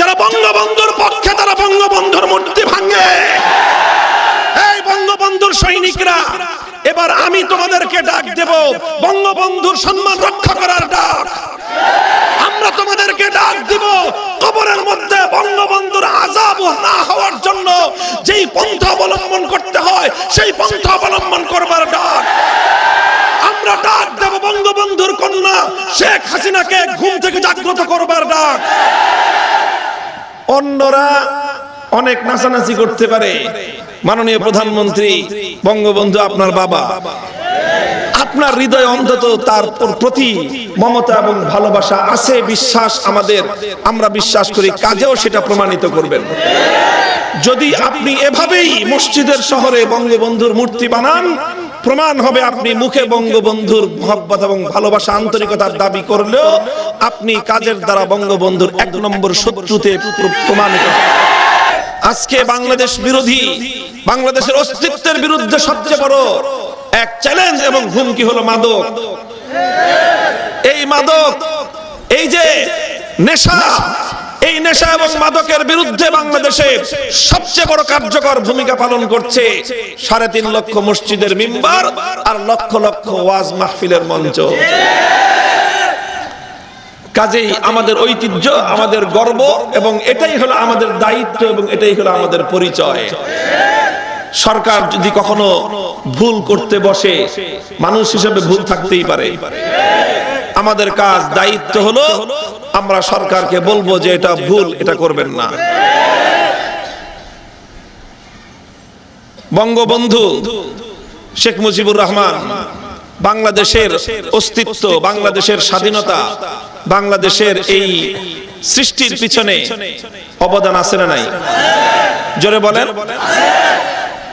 যারা বঙ্গবন্ধুর পক্ষে, তারা বঙ্গবন্ধুর মূর্তি ভাঙে। এই বঙ্গবন্ধুর সৈনিকরা, এবার আমি তোমাদেরকে ডাক দেব, বঙ্গবন্ধুর সম্মান রক্ষা করার ডাক। আমরা তোমাদেরকে ডাক দিব, কবরের মধ্যে বঙ্গবন্ধুর আজাব না হওয়ার জন্য যেই পন্থা অবলম্বন করতে হয়, সেই পন্থা অবলম্বন করবার ডাক। আমরা ডাক দেব বঙ্গবন্ধুর কন্যা শেখ হাসিনাকে ঘুম থেকে জাগ্রত করবার ডাক। অন্যরা অনেক নাচানাচি করতে পারে। মাননীয় প্রধানমন্ত্রী, বঙ্গবন্ধু আপনার বাবা। আপনার হৃদয়ে অন্তত তার প্রতি মমতা এবং ভালোবাসা আছে, বিশ্বাস আমাদের। আমরা বিশ্বাস করি কাজেও সেটা প্রমাণিত করবেন। যদি আপনি এভাবেই মসজিদের শহরে বঙ্গবন্ধুর মূর্তি বানান প্রমাণ হবে আপনি মুখে বঙ্গবন্ধুর মহব্বত এবং ভালোবাসা আন্তরিকতার দাবি করলেও আপনি কাজের দ্বারা বঙ্গবন্ধুর এক নম্বর শত্রুতে প্র- প্রমাণিত। আজকে বাংলাদেশ বিরোধী বাংলাদেশের অস্তিত্বের বিরুদ্ধে সবচেয়ে বড় এক চ্যালেঞ্জ এবং হুমকি হলো মাদক। এই মাদক এই যে নেশা। এই নেশা এবং মাদকের বিরুদ্ধে বাংলাদেশে সবচেয়ে বড় কার্যকর ভূমিকা পালন করছে সাড়ে তিন লক্ষ মসজিদের মিম্বার আর লক্ষ লক্ষ ওয়াজ মাহফিলের মঞ্চ। কাজেই আমাদের ঐতিহ্য, আমাদের গর্ব এবং এটাই হলো আমাদের দায়িত্ব এবং এটাই হলো আমাদের পরিচয়। সরকার যদি কখনো ভুল করতে বসে, মানুষ হিসেবে ভুল থাকতেই পারে। আমাদের কাজ, দায়িত্ব হলো আমরা সরকারকে বলব যে এটা ভুল, এটা করবেন না। বঙ্গবন্ধু শেখ মুজিবুর রহমান, বাংলাদেশের অস্তিত্ব, বাংলাদেশের স্বাধীনতা, বাংলাদেশের এই সৃষ্টির পিছনে অবদান আছে না নাই? জোরে বলেন।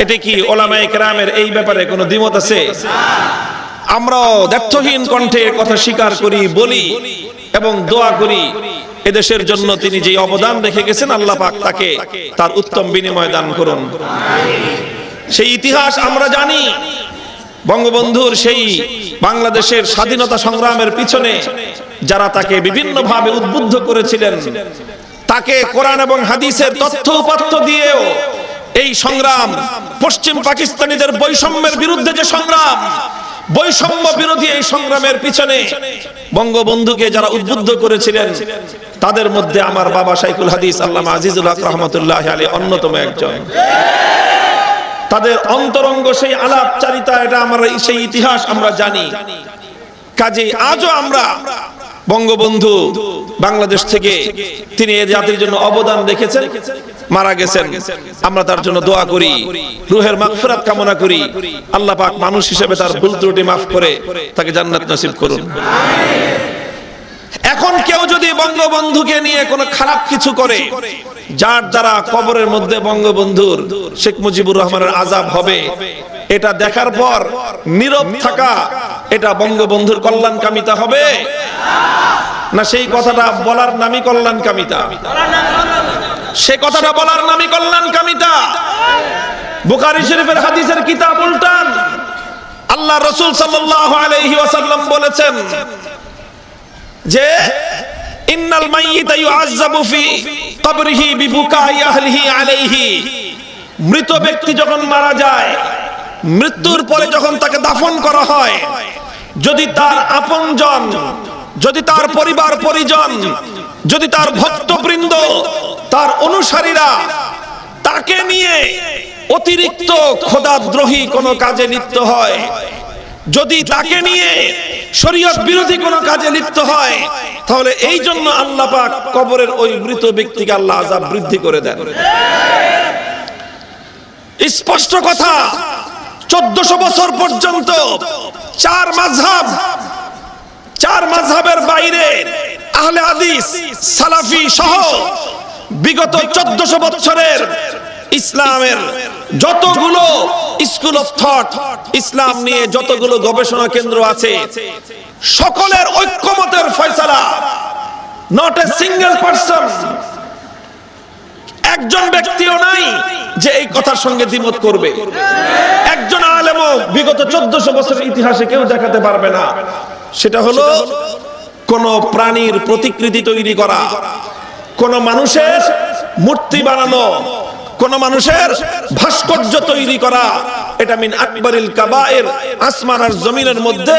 এটা কি ওলামায়ে কেরামের এই ব্যাপারে কোনো দ্বিমত আছে? আমরাও ব্যর্থহীন কণ্ঠে কথা স্বীকার করি, বলি এবং দোয়া করি। এদেশের জন্য তিনি যে অবদান রেখে গেছেন, আল্লাহ পাক তাকে তার উত্তম বিনিময় দান করুন। সেই ইতিহাস আমরা জানি, বঙ্গবন্ধুর সেই বাংলাদেশের স্বাধীনতা সংগ্রামের পিছনে যারা তাকে বিভিন্নভাবে উদ্বুদ্ধ করেছিলেন, তাকে কোরআন এবং হাদিসের তথ্য উপাত্ত দিয়েও এই সংগ্রাম পশ্চিম পাকিস্তানিদের বৈষম্যের বিরুদ্ধে যে সংগ্রাম বৈষম্য বিরোধী এই সংগ্রামের পিছনে বঙ্গবন্ধুকে যারা উদ্বুদ্ধ করেছিলেন, তাদের মধ্যে আমার বাবা সাইকুল হাদিস আল্লামা আজিজুল হক রহমতুল্লাহ আলী অন্যতম একজন। তাদের অন্তরঙ্গ সেই আলাপচারিতা, এটা আমরা, সেই ইতিহাস আমরা জানি। কাজে আজও আমরা বঙ্গবন্ধু বাংলাদেশ থেকে তিনি এ জাতির জন্য অবদান রেখেছেন। মারা গেছেন। আমরা তার জন্য দোয়া করি, রুহের মাগফিরাত কামনা করি। আল্লাহ পাক মানুষ হিসেবে তার ভুল ত্রুটি মাফ করে তাকে জান্নাত নসিব করুন। এখন কেউ যদি বঙ্গবন্ধুকে নিয়ে কোনো খারাপ কিছু করে, যার দ্বারা কবরের মধ্যে বঙ্গবন্ধুর শেখ মুজিবুর রহমানের আজাব হবে, এটা দেখার পর নীরব থাকা এটা বঙ্গবন্ধুর কল্যাণ কামিতা হবে? না সেই কথাটা বলার নামই কল্যাণ কামিতা সে কথাটা বলার নামই কল্যাণ কামিতা। বুখারী শরীফের হাদিসের কিতাব উল্টান আল্লাহ রসুল আলাইহি ওয়াসাল্লাম বলেছেন যে, ইন্নাল ইউআযাবু ফি কবরিহি বিবুকাই আহলিহি আলাইহি। মৃত ব্যক্তি যখন মারা যায়, মৃত্যুর পরে যখন তাকে দাফন করা হয়, যদি তার আপনজন, যদি তার পরিবার পরিজন, যদি তার ভক্তবৃন্দ তার অনুসারীরা তাকে নিয়ে অতিরিক্ত খোদাদ্রোহী কোনো কাজে লিপ্ত হয়। যদি তাকে নিয়ে শরীয়ত বিরোধী কোনো কাজে লিপ্ত হয়, তাহলে এই জন্য আল্লাহ পাক কবরের ওই মৃত ব্যক্তিকে আল্লাহ আজাব বৃদ্ধি করে দেন। স্পষ্ট কথা, চোদ্দশো বছর পর্যন্ত চার মাঝহাব চার মাঝহাবের বাইরে আহলে হাদিস, সালাফি সহ বিগত চোদ্দশো বছরের ইসলামের যতগুলো স্কুল অফ থট, ইসলাম নিয়ে যতগুলো গবেষণা কেন্দ্র আছে, সকলের ঐক্যমতের ফয়সালা। নট এ সিঙ্গেল পার্সন একজন ব্যক্তিও নাই যে এই কথার সঙ্গে দ্বিমত করবে। একজন আলেমও বিগত চোদ্দশো বছরের ইতিহাসে কেউ দেখাতে পারবে না। সেটা হলো কোন প্রাণীর প্রতিকৃতি তৈরি করা। কোন মানুষের মূর্তি বানানো, কোন মানুষের ভাস্কর্য তৈরি করা, এটা মিন আকবরিল কাবায়ের আসমান আর জমিনের মধ্যে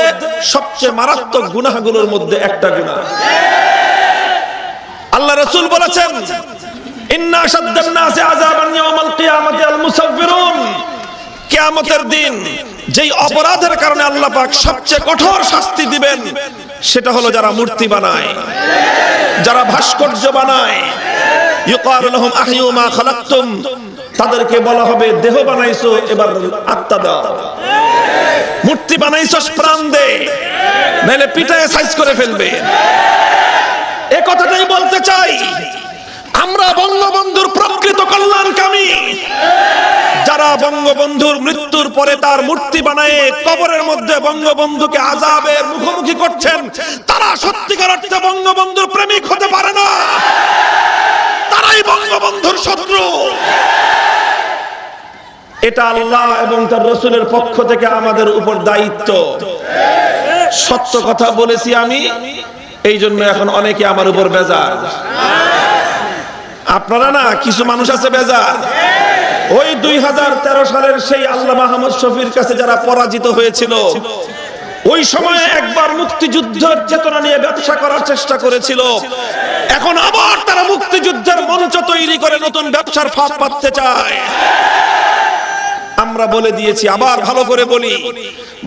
সবচেয়ে মারাত্মক গুনাহগুলোর মধ্যে একটা গুনাহ। আল্লাহ রাসূল বলেছেন, ইন্না আশাদ্দান নাসি আযাবান ইয়াউমাল কিয়ামাতি আল মুসাফফিরুন কিয়ামতের দিন যেই অপরাধের কারণে আল্লাহ পাক সবচেয়ে কঠোর শাস্তি দিবেন সেটা হলো যারা মূর্তি বানায়, যারা ভাস্কর্য বানায়। তাদেরকে বলা হবে, দেহ বানাইছো, এবার আত্মা দাও। মূর্তি বানাইছো প্রাণ দে, নাইলে পিটায় সাইজ করে ফেলবে। এ কথাটাই বলতে চাই, আমরা বঙ্গবন্ধুর প্রকৃত কল্যাণকামী। যারা বঙ্গবন্ধুর মৃত্যুর পরে তার মূর্তি বানায়, কবরের মধ্যে বঙ্গবন্ধুকে আজাবের মুখোমুখি করছেন, তারা সত্যিকার অর্থে বঙ্গবন্ধুর প্রেমিক হতে পারে না। তারাই বঙ্গবন্ধুর শত্রু। এটা আল্লাহ এবং তার রসুলের পক্ষ থেকে আমাদের উপর দায়িত্ব। সত্য কথা বলেছি আমি এই জন্য এখন অনেকে আমার উপর বেজার। আপনারা না, কিছু মানুষ আছে বেজার। ওই দুই হাজার তেরো সালের সেই আল্লাহ মাহমুদ শফির কাছে যারা পরাজিত হয়েছিল, ওই সময়ে একবার মুক্তিযুদ্ধের চেতনা নিয়ে ব্যবসা করার চেষ্টা করেছিল। এখন আবার তারা মুক্তিযুদ্ধের মঞ্চ তৈরি করে নতুন ব্যবসার ফাঁদ পাততে চায়। আমরা বলে দিয়েছি, আবার ভালো করে বলি,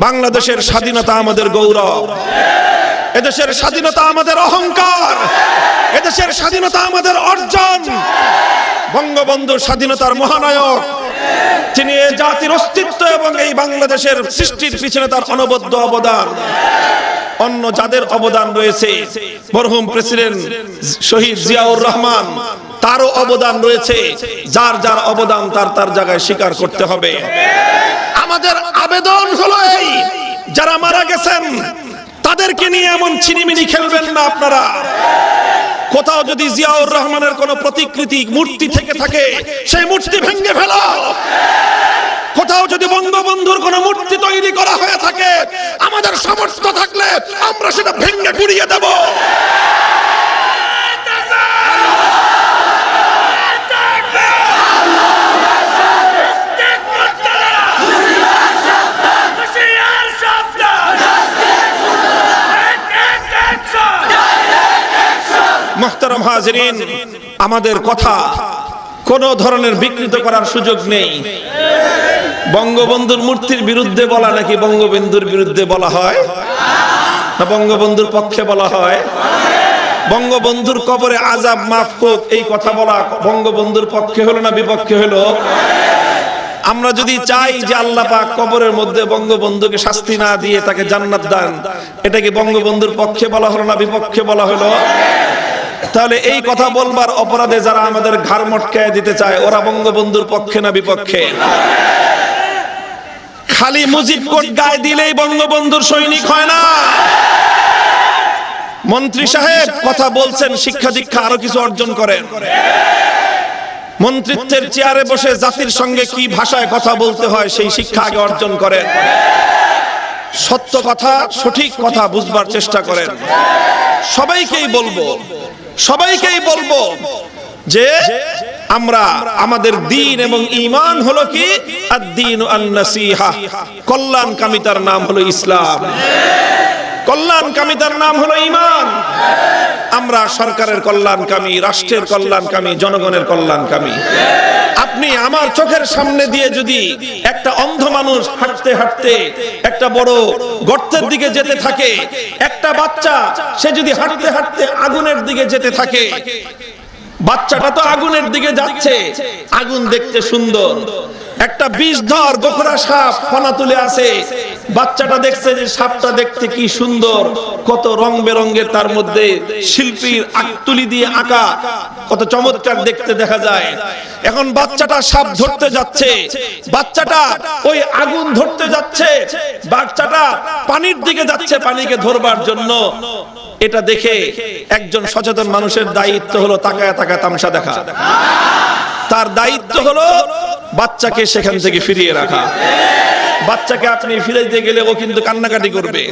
বাংলাদেশের স্বাধীনতা আমাদের গৌরব। এদেশের স্বাধীনতা আমাদের অহংকার। এদেশের স্বাধীনতা আমাদের অর্জন। বঙ্গবন্ধুর স্বাধীনতার মহানায়ক তিনি এ জাতির অস্তিত্ব এবং এই বাংলাদেশের সৃষ্টির পিছনে তার অনবদ্য অবদান। অন্য যাদের অবদান রয়েছে, মরহুম প্রেসিডেন্ট শহীদ জিয়াউর রহমান, তারও অবদান রয়েছে। যার যার অবদান তার তার জায়গায় স্বীকার করতে হবে। আমাদের আবেদন হলো এই, যারা মারা গেছেন, তাদেরকে নিয়ে এমন ছিনিমিনি খেলবেন না আপনারা। কোথাও যদি জিয়াউর রহমানের কোন প্রতিকৃতি মূর্তি থেকে থাকে, সেই মূর্তি ভেঙে ফেলো। কোথাও যদি বঙ্গবন্ধুর কোন মূর্তি তৈরি করা হয়ে থাকে, আমাদের সামর্থ্য থাকলে আমরা সেটা ভেঙে পুড়িয়ে দেব। মোহতারাম হাজরিন, আমাদের কথা কোন ধরনের বিকৃত করার সুযোগ নেই। বঙ্গবন্ধুর মূর্তির বিরুদ্ধে বলা নাকি বঙ্গবন্ধুর বিরুদ্ধে বলা হয়? না, বঙ্গবন্ধুর পক্ষে বলা হয়? বঙ্গবন্ধুর কবরে আজাব মাফ হোক এই কথা বলা বঙ্গবন্ধুর পক্ষে হলো না বিপক্ষে হলো? আমরা যদি চাই যে আল্লাহ পাক কবরের মধ্যে বঙ্গবন্ধুকে শাস্তি না দিয়ে তাকে জান্নাত দান এটা কি বঙ্গবন্ধুর পক্ষে বলা হলো না বিপক্ষে বলা হলো? তাহলে এই কথা বলবার অপরাধে যারা আমাদের ঘাড় মটকায় দিতে চায়, ওরা বঙ্গবন্ধুর পক্ষে না বিপক্ষে? খালি মুজিব কোট গায়ে দিলেই বঙ্গবন্ধুর সৈনিক হয় না। মন্ত্রী সাহেব, কথা বলছেন, শিক্ষা দীক্ষা আরও কিছু অর্জন করেন। মন্ত্রিত্বের চেয়ারে বসে জাতির সঙ্গে কি ভাষায় কথা বলতে হয়, সেই শিক্ষা আগে অর্জন করেন। সত্য কথা, সঠিক কথা বুঝবার চেষ্টা করেন। সবাইকেই বলব সবাইকেই বলব যে আমরা আমাদের দিন এবং ইমান হলো কি? কল্যাণ কামিতার নাম হলো ইসলাম। কল্যাণ কামিতার নাম হলো ঈমান। আমরা সরকারের কল্যাণকামী, রাষ্ট্রের কল্যাণকামী, জনগণের কল্যাণকামী। আপনি আমার চোখের সামনে দিয়ে যদি একটা অন্ধ মানুষ হাঁটতে হাঁটতে একটা বড় গর্তের দিকে যেতে থাকে, একটা বাচ্চা, সে যদি হাঁটতে হাঁটতে আগুনের দিকে যেতে থাকে, বাচ্চাটা তো আগুনের দিকে যাচ্ছে, আগুন দেখতে সুন্দর। একটা বিষ ধর, গোখরা সাপ ফনা তুলে আছে। বাচ্চাটা দেখছে যে সাপটা দেখতে কি সুন্দর, কত রং বেরঙ্গের তার মধ্যে শিল্পীর তুলি দিয়ে আঁকা, কত চমৎকার দেখতে দেখা যায়। এখন বাচ্চাটা সাপ ধরতে যাচ্ছে, বাচ্চাটা ওই আগুন ধরতে যাচ্ছে, বাচ্চাটা পানির দিকে যাচ্ছে পানিকে ধরবার জন্য। এটা দেখে একজন সচেতন মানুষের দায়িত্ব হলো তাকায় তাকায় তামসা দেখা। তার দায়িত্ব হলো বাচ্চাকে সেখান থেকে ফিরিয়ে রাখা। বাচ্চাকে আপনি ফিরে ফিরাইতে গেলে ও কিন্তু কান্নাকাটি করবে।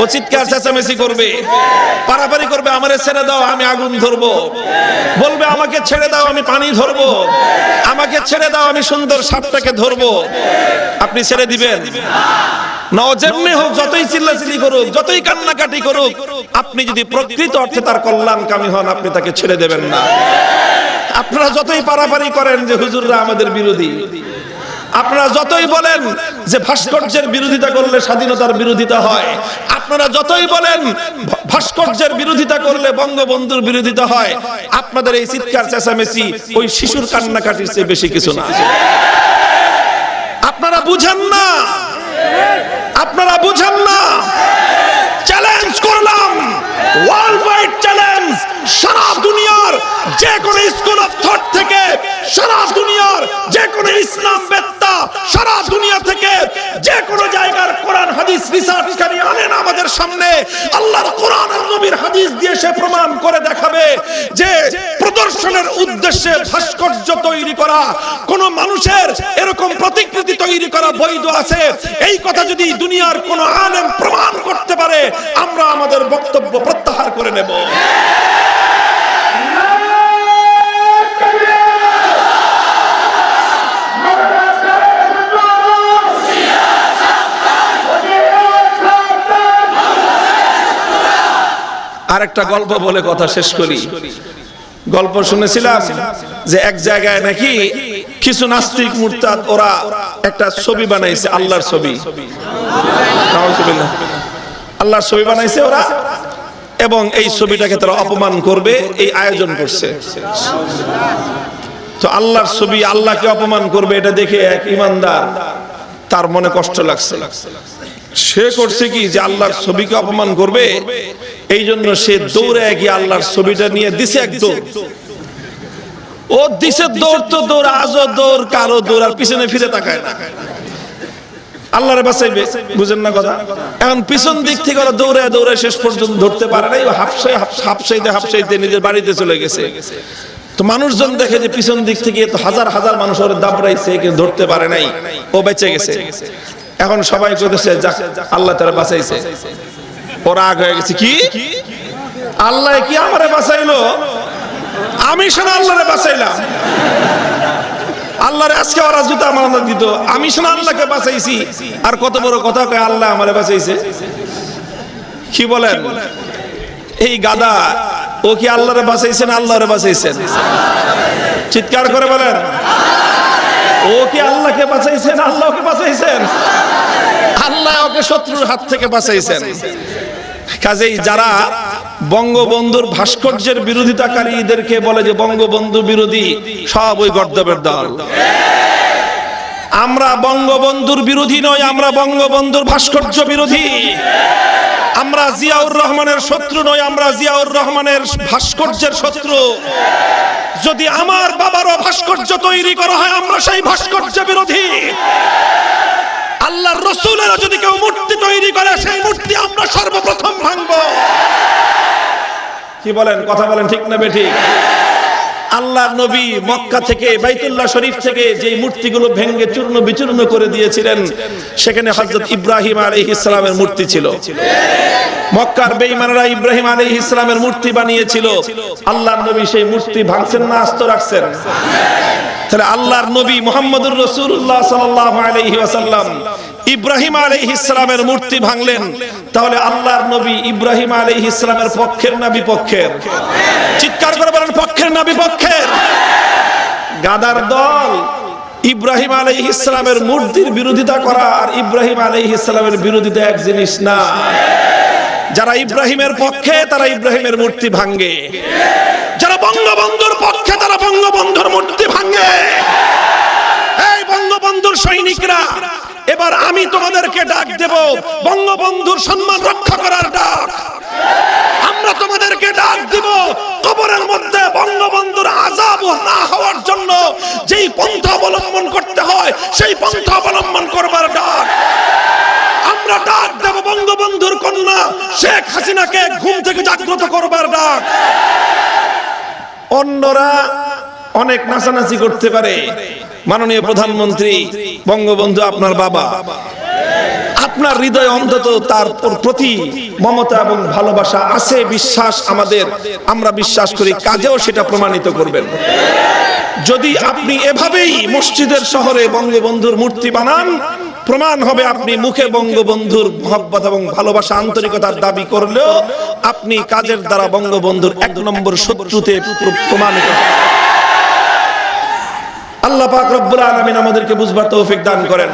ও চিৎকার, চেঁচামেচি করবে। পারাপারি করবে, আমারে ছেড়ে দাও, আমি আগুন ধরবো। বলবে, আমাকে ছেড়ে দাও, আমি পানি ধরবো। আমাকে ছেড়ে দাও, আমি সুন্দর সাপটাকে ধরবো। আপনি ছেড়ে দিবেন। নাও যেমনি হোক, যতই চিল্লাচিল্লি করুক, যতই কান্নাকাটি করুক, আপনি যদি প্রকৃত অর্থে তার কল্যাণকামী হন, আপনি তাকে ছেড়ে দেবেন না। আপনারা যতই পারাপারি করেন যে হুজুররা আমাদের বিরোধী, আপনারা যতই বলেন যে ভাস্কর্যের বিরোধিতা করলে স্বাধীনতার বিরোধিতা হয়, আপনারা যতই বলেন ভাস্কর্যের বিরোধিতা করলে বঙ্গবন্ধুর বিরোধিতা হয়, আপনাদের এই চিৎকার চেঁচামেচি ওই শিশুর কান্নাকাটির চেয়ে বেশি কিছু না। আপনারা বুঝেন না, আপনারা বুঝেন না চ্যালেঞ্জ করলাম ওয়ার্ল্ড ওয়াইড সারা দুনিয়ার যে কোনো স্কুল অফ থট থেকে, সারা দুনিয়ার যে কোনো ইসলাম বেত্তা, সারা দুনিয়া থেকে যে কোনো জায়গার কোরআন, হাদিস রিসার্চকারী আনেন আমাদের সামনে। আল্লাহর কোরআন নবীর হাদিস দিয়ে সে প্রমাণ করে দেখাবে যে প্রদর্শনের উদ্দেশ্যে ভাস্কর্য তৈরি করা, কোন মানুষের এরকম প্রতিকৃতি তৈরি করা বৈধ আছে। এই কথা যদি দুনিয়ার কোন আলেম প্রমাণ করতে পারে, আমরা আমাদের বক্তব্য প্রত্যাহার করে নেব। আরেকটা গল্প বলে কথা শেষ করি। গল্প শুনেছিলাম যে এক জায়গায় নাকি কিছু নাস্তিক মুরতাদ, ওরা একটা ছবি বানাইছে, আল্লাহর ছবি। আল্লাহর ছবি বানাইছে ওরা, এবং এই ছবিটাকে তারা অপমান করবে, এই আয়োজন করছে। তো আল্লাহর ছবি আল্লাহকে অপমান করবে, এটা দেখে এক ইমানদার তার মনে কষ্ট লাগছে। সে করছে কি যে আল্লাহর ছবিকে অপমান করবে? এই জন্য সে দৌড়ে গিয়ে আল্লাহর ছবিটা নিয়ে দিছে এক দৌড় ও দিছে দৌড় তো দৌড় আজও দৌড় কারও দৌড় আর পিছনে ফিরে তাকায় না। আল্লাহরে বাঁচাইবে বুঝেন না কথা? এখন পিছন দিক থেকে ওরা দৌড়ে দৌড়ে শেষ পর্যন্ত ধরতে পারে নাই হাফসাই হাফসাইতে হাফসাইতে নিজের বাড়িতে চলে গেছে। তো মানুষজন দেখে যে পিছন দিক থেকে তো হাজার হাজার মানুষ ওর দাবড়াইছে কিন্তু ধরতে পারে নাই। ও বেঁচে গেছে। এখন সবাই আল্লাহ তারা বাঁচাইছে। ওরা আগ হয়ে গেছে কি? আল্লাহ কি আমারে বাঁচাইলো? আমি শোনা আল্লাহরে বাঁচাইলাম। আল্লাহর আজকে ওরা জুতা আমার দিত। আমি শোনা আল্লাহকে বাঁচাইছি। আর কত বড় কথা কয়, আল্লাহ আমারে বাঁচাইছে। কি বলেন? এই গাদা, ও কি আল্লাহরে বাঁচাইছেন আল্লাহরে বাঁচাইছেন? চিৎকার করে বলেন। ও কি আল্লাহকে বাঁচাইছেন আল্লাহকে বাঁচাইছেন? আল্লাহ ওকে শত্রুর হাত থেকে বাঁচাইছেন। কাজেই যারা বঙ্গবন্ধুর ভাস্কর্যের বিরোধিতাকারীদেরকে বলে যে বঙ্গবন্ধু বিরোধী, সব ওই গর্দবের দল। আমরা বঙ্গবন্ধুর বিরোধী নই, আমরা বঙ্গবন্ধুর ভাস্কর্য বিরোধী। আমরা জিয়াউর রহমানের শত্রু নই, আমরা জিয়াউর রহমানের ভাস্কর্যের শত্রু। যদি আমার বাবারও ভাস্কর্য তৈরি করা হয়, আমরা সেই ভাস্কর্য বিরোধী। আল্লাহর রসুলের যদি কেউ মূর্তি তৈরি করে, সেই মূর্তি আমরা সর্বপ্রথম কি বলেন? কথা বলেন ঠিক না বেঠিক? আল্লাহ নবী মক্কা থেকে বাইতুল্লাহ শরীফ থেকে যে মূর্তিগুলো ভেঙ্গে চূর্ণ বিচূর্ণ করে দিয়েছিলেন, সেখানে হযরত ইব্রাহিম আলাইহিস সালামের মূর্তি ছিল। মক্কার বেঈমানরা ইব্রাহিম আলাইহিস সালামের মূর্তি বানিয়েছিল। আল্লাহর নবী সেই মূর্তি ভাঙছেন না, আস্ত রাখছেন? তাহলে আল্লাহর নবী মুহাম্মদুর রাসূলুল্লাহ সাল্লাল্লাহু আলাইহি ওয়াসাল্লাম ইব্রাহিম আলাইহিস সালামের মূর্তি ভাঙলেন। তাহলে আল্লাহর নবী ইব্রাহিম আলাইহিস সালামের পক্ষের না বিপক্ষের? চিৎকার করে বলেন, পক্ষের না বিপক্ষের? গাদার দল ইব্রাহিম আলাইহিস সালামের মূর্তির বিরোধিতা করা আর ইব্রাহিম আলাইহিস ইসলামের বিরোধিতা এক জিনিস না। যারা ইব্রাহিমের পক্ষে, তারা ইব্রাহিমের মূর্তি ভাঙ্গে যারা বঙ্গবন্ধুর পক্ষে, তারা বঙ্গবন্ধুর মূর্তি ভাঙে। এই বঙ্গবন্ধুর সৈনিকরা, এবার আমি তোমাদেরকে ডাক দেব, বঙ্গবন্ধুর সম্মান রক্ষা করার ডাক। আমরা তোমাদেরকে ডাক দিব, কবরের মধ্যে বঙ্গবন্ধুর আজাব না হওয়ার জন্য যেই পন্থা অবলম্বন করতে হয়, সেই পন্থা অবলম্বন করবার ডাক। আমরা ডাক দেব বঙ্গবন্ধুর কন্যা শেখ হাসিনাকে ঘুম থেকে জাগ্রত করবার ডাক। অন্যরা অনেক নাচানাচি করতে পারে। মাননীয় প্রধানমন্ত্রী, বঙ্গবন্ধু আপনার বাবা। আপনার হৃদয় অন্তত তার প্রতি মমতা এবং ভালোবাসা আছে, বিশ্বাস আমাদের। আমরা বিশ্বাস করি কাজেও সেটা প্রমাণিত করবেন। যদি আপনি এভাবেই মসজিদের শহরে বঙ্গবন্ধুর মূর্তি বানান, প্রমাণ হবে আপনি মুখে বঙ্গবন্ধুর মহব্বত এবং ভালোবাসা আন্তরিকতার দাবি করলেও আপনি কাজের দ্বারা বঙ্গবন্ধুর এক নম্বর শত্রুতে প্র- প্রমাণিত। আল্লাহ পাক রব্বুল আলমিন আমাদেরকে বুঝবার তৌফিক দান করেন।